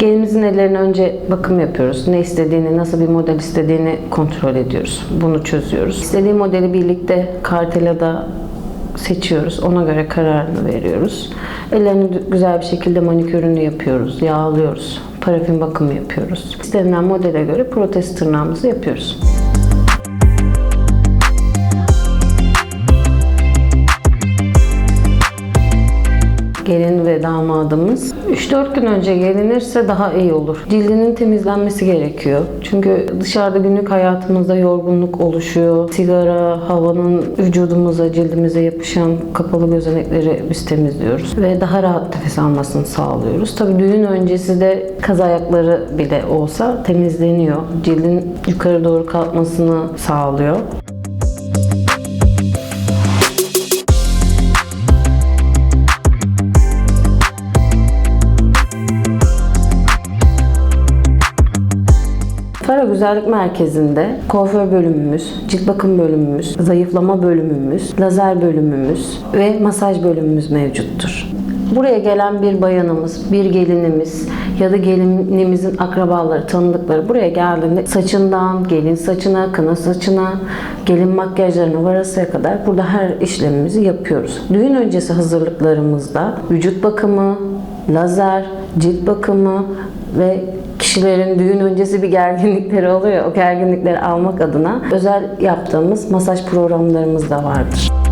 Gelinimizin ellerine önce bakım yapıyoruz. Ne istediğini, nasıl bir model istediğini kontrol ediyoruz. Bunu çözüyoruz. İstediği modeli birlikte kartelada seçiyoruz. Ona göre kararını veriyoruz. Ellerini güzel bir şekilde manikürünü yapıyoruz. Yağlıyoruz. Parafin bakımı yapıyoruz. İstenilen modele göre protez tırnağımızı yapıyoruz. Gelin ve damadımız 3-4 gün önce gelinirse daha iyi olur. Cildinin temizlenmesi gerekiyor. Çünkü dışarıda günlük hayatımızda yorgunluk oluşuyor. Sigara, havanın vücudumuza, cildimize yapışan kapalı gözenekleri biz temizliyoruz. Ve daha rahat nefes almasını sağlıyoruz. Tabii düğün öncesi de kaz ayakları bile olsa temizleniyor. Cildin yukarı doğru kalkmasını sağlıyor. Fara Güzellik Merkezi'nde kuaför bölümümüz, cilt bakım bölümümüz, zayıflama bölümümüz, lazer bölümümüz ve masaj bölümümüz mevcuttur. Buraya gelen bir bayanımız, bir gelinimiz ya da gelinimizin akrabaları, tanıdıkları buraya geldiğinde saçından, gelin saçına, kına saçına, gelin makyajlarına varasıya kadar burada her işlemimizi yapıyoruz. Düğün öncesi hazırlıklarımızda vücut bakımı, lazer, cilt bakımı ve kişilerin düğün öncesi bir gerginlikleri oluyor. O gerginlikleri almak adına özel yaptığımız masaj programlarımız da vardır.